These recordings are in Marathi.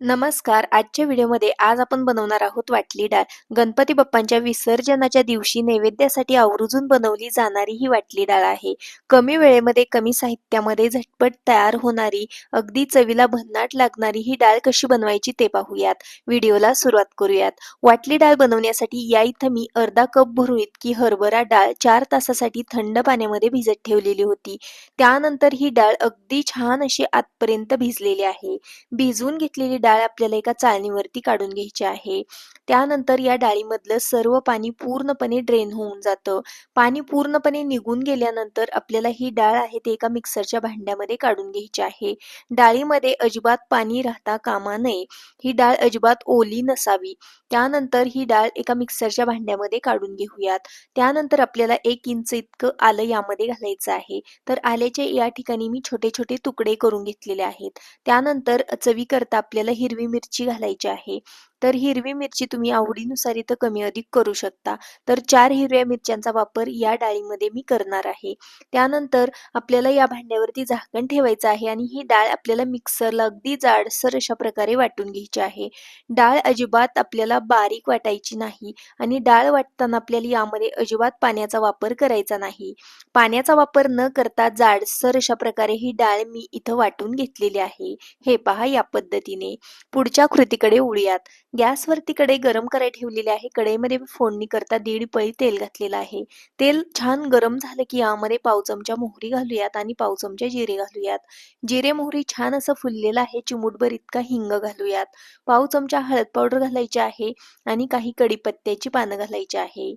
नमस्कार. आजच्या व्हिडिओमध्ये आज आपण बनवणार आहोत वाटली डाळ. गणपती बाप्पांच्या विसर्जनाच्या दिवशी नैवेद्यासाठी आवर्जून बनवली जाणारी ही वाटली डाळ आहे. कमी वेळेमध्ये कमी साहित्यामध्ये झटपट तयार होणारी अगदी चवीला भन्नाट लागणारी ही डाळ कशी बनवायची ते पाहूयात. व्हिडिओला सुरुवात करूयात. वाटली डाळ बनवण्यासाठी या इथं मी अर्धा कप भरू इतकी हरभरा डाळ चार तासासाठी थंड पाण्यामध्ये भिजत ठेवलेली होती. त्यानंतर ही डाळ अगदी छान अशी आतपर्यंत भिजलेली आहे. भिजवून घेतलेली डाळ डाळ आपल्याला एका चाळणीवरती काढून घ्यायची आहे. त्यानंतर या डाळीमधलं सर्व पाणी पूर्णपणे ड्रेन होऊन जातं. पाणी पूर्णपणे निघून गेल्यानंतर आपल्याला ही डाळ आहे ते एका मिक्सरच्या भांड्यामध्ये काढून घ्यायची आहे. डाळीमध्ये अजिबात पाणी राहता कामा नये. ही डाळ अजिबात ओली नसावी. त्यानंतर ही डाळ एका मिक्सरच्या भांड्यामध्ये काढून घेऊयात. त्यानंतर आपल्याला एक इंच इतकं आलं यामध्ये घालायचं आहे. तर आल्याचे या ठिकाणी मी छोटे छोटे तुकडे करून घेतलेले आहेत. त्यानंतर चवीकरता आपल्याला हिरवी मिरची घालायची आहे. तर हिरवी मिरची तुम्ही आवडीनुसार इथं कमी अधिक करू शकता. तर चार हिरव्या मिरच्यांचा वापर या डाळीमध्ये मी करणार आहे. त्यानंतर आपल्याला या भांड्यावरती झाकण ठेवायचं आहे आणि ही डाळ आपल्याला मिक्सरला अगदी जाडसर अशा प्रकारे वाटून घ्यायची आहे. डाळ अजिबात आपल्याला बारीक वाटायची नाही आणि डाळ वाटताना आपल्याला यामध्ये अजिबात पाण्याचा वापर करायचा नाही. पाण्याचा वापर न करता जाडसर अशा प्रकारे ही डाळ मी इथं वाटून घेतलेली आहे. हे पहा या पद्धतीने. पुढच्या कृतीकडे उडूयात गॅसवरती कढई गरम करायला ठेवलेली आहे. कढईमध्ये फोडणी करता दीड पळी तेल घातलेलं आहे. तेल छान गरम झालं की यामध्ये पाव चमचा मोहरी घालूयात आणि पाव चमचा जिरे घालूयात. जिरे मोहरी छान असं फुललेलं आहे. चिमुटभर इतका हिंग घालूयात. पाव चमचा हळद पावडर घालायची आहे आणि काही कडीपत्त्याची पानं घालायची आहे.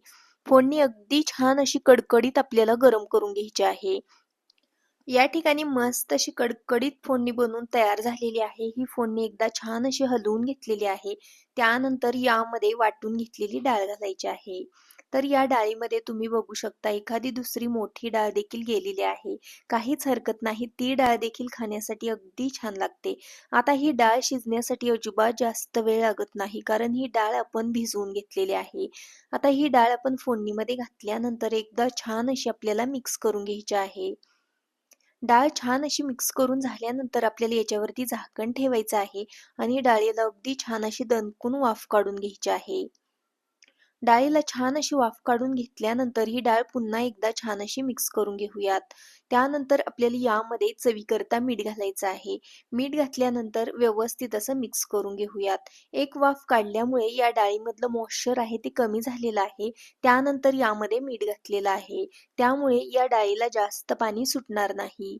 फोडणी अगदी छान अशी कडकडीत आपल्याला गरम करून घ्यायची आहे. या ठिकाणी मस्त अशी कडकडीत फोडणी बनवून तयार झालेली आहे. ही फोडणी एकदा छान अशी हलवून घेतलेली आहे. त्यानंतर यामध्ये वाटून घेतलेली डाळ घालायची आहे. तर या डाळीमध्ये तुम्ही बघू शकता एखादी दुसरी मोठी डाळ देखील गेलेली आहे. काहीच हरकत नाही ती डाळ देखील खाण्यासाठी अगदी छान लागते. आता ही डाळ शिजण्यासाठी अजिबात जास्त वेळ लागत नाही कारण ही डाळ आपण भिजवून घेतलेली आहे. आता ही डाळ आपण फोडणीमध्ये घातल्यानंतर एकदा छान अशी आपल्याला मिक्स करून घ्यायची आहे. डाळ छान अशी मिक्स करून झाल्यानंतर आपल्याला याच्यावरती झाकण ठेवायचं आहे आणि डाळीला अगदी छान अशी दणकून वाफ काढून घ्यायची आहे. डाळीला छान अशी वाफ काढून घेतल्यानंतर ही डाळ पुन्हा एकदा छान अशी मिक्स करून घेऊयात. त्यानंतर आपल्याला यामध्ये चवीकरता मीठ घालायचं आहे. मीठ घातल्यानंतर व्यवस्थित असं मिक्स करून घेऊयात. एक वाफ काढल्यामुळे या डाळीमधलं मॉइश्चर आहे ते कमी झालेलं आहे. त्यानंतर यामध्ये मीठ घातलेलं आहे. त्यामुळे या डाळीला जास्त पाणी सुटणार नाही.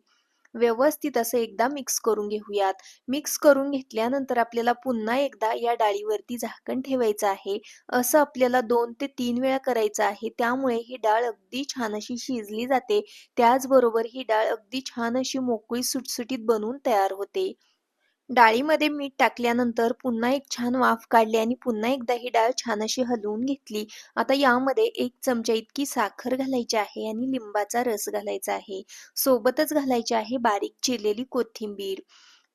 व्यवस्थित असं एकदा मिक्स करून घेऊयात. मिक्स करून घेतल्यानंतर आपल्याला पुन्हा एकदा या डाळीवरती झाकण ठेवायचं आहे. असं आपल्याला दोन ते तीन वेळा करायचं आहे. त्यामुळे ही डाळ अगदी छान अशी शिजली जाते. त्याचबरोबर ही डाळ अगदी छान अशी मोकळी सुटसुटीत बनवून तयार होते. डाळीमध्ये मीठ टाकल्यानंतर पुन्हा एक छान वाफ काढली आणि पुन्हा एकदा ही डाळ छान अशी हलवून घेतली. आता यामध्ये एक चमचा इतकी साखर घालायची आहे आणि लिंबाचा रस घालायचा आहे. सोबतच घालायची आहे बारीक चिरलेली कोथिंबीर.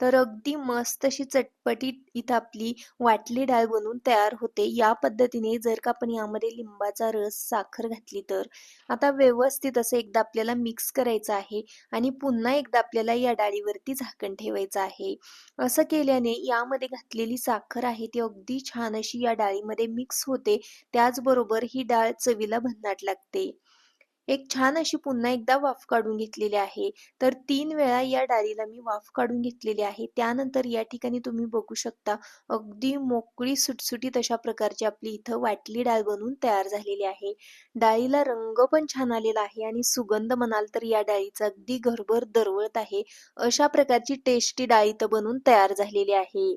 तर अगदी मस्त अशी चटपटीत इथं आपली वाटली डाळ बनवून तयार होते. या पद्धतीने जर का आपण यामध्ये लिंबाचा रस साखर घातली तर. आता व्यवस्थित असं एकदा आपल्याला मिक्स करायचं आहे आणि पुन्हा एकदा आपल्याला या डाळीवरती झाकण ठेवायचं आहे. असं केल्याने यामध्ये घातलेली साखर आहे ती अगदी छान अशी या डाळीमध्ये मिक्स होते. त्याचबरोबर ही डाळ चवीला भन्नाट लागते. एक छान अशी पुन्हा एकदा वाफ काढून घेतलेली आहे. तर तीन वेळा या डाळीला मी वाफ काढून घेतलेली आहे. त्यानंतर या ठिकाणी तुम्ही बघू शकता अगदी मोकळी सुटसुटीत अशा प्रकारची आपली इथं वाटली डाळ बनवून तयार झालेली आहे. डाळीला रंग पण छान आलेला आहे आणि सुगंध म्हणाल तर या डाळीचा अगदी घरभर दरवळत आहे. अशा प्रकारची टेस्टी डाळ इथं बनवून तयार झालेली आहे.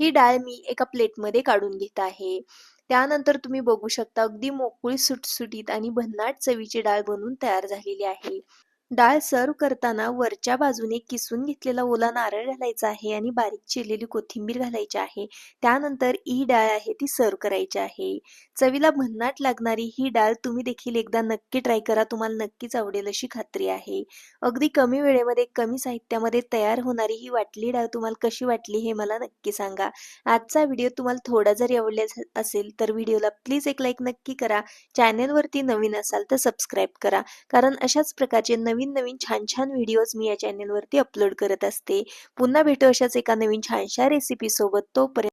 ही डाळ मी एका प्लेटमध्ये काढून घेत आहे. त्यानंतर तुम्ही बघू शकता अगदी मोकळी सुटसुटीत आणि भन्नाट चवीची डाळ बनून तयार झालेली आहे. डाळ सर्व करताना वरच्या बाजूने किसून घेतलेला ओला नारळ घालायचा आहे आणि बारीक चिरलेली कोथिंबीर घालायची आहे. त्यानंतर ही डाळ आहे ती सर्व करायची आहे. चवीला भन्नाट लागणारी ही डाळ तुम्ही देखील एकदा नक्की ट्राय करा. तुम्हाला नक्कीच आवडेल अशी खात्री आहे. अगदी कमी वेळेमध्ये कमी साहित्यामध्ये तयार होणारी ही वाटली डाळ तुम्हाला कशी वाटली हे मला नक्की सांगा. आजचा व्हिडिओ तुम्हाला थोडा जरी आवडला असेल तर व्हिडिओला प्लीज एक लाईक नक्की करा. चॅनेलवरती नवीन असाल तर सबस्क्राईब करा. कारण अशाच प्रकारचे नवीन नवीन नवीन छान छान व्हिडिओज मी या चॅनेलवरती अपलोड करत असते. पुन्हा भेटू अशाच एका नवीन छानशा रेसिपी सोबत. तोपर्यंत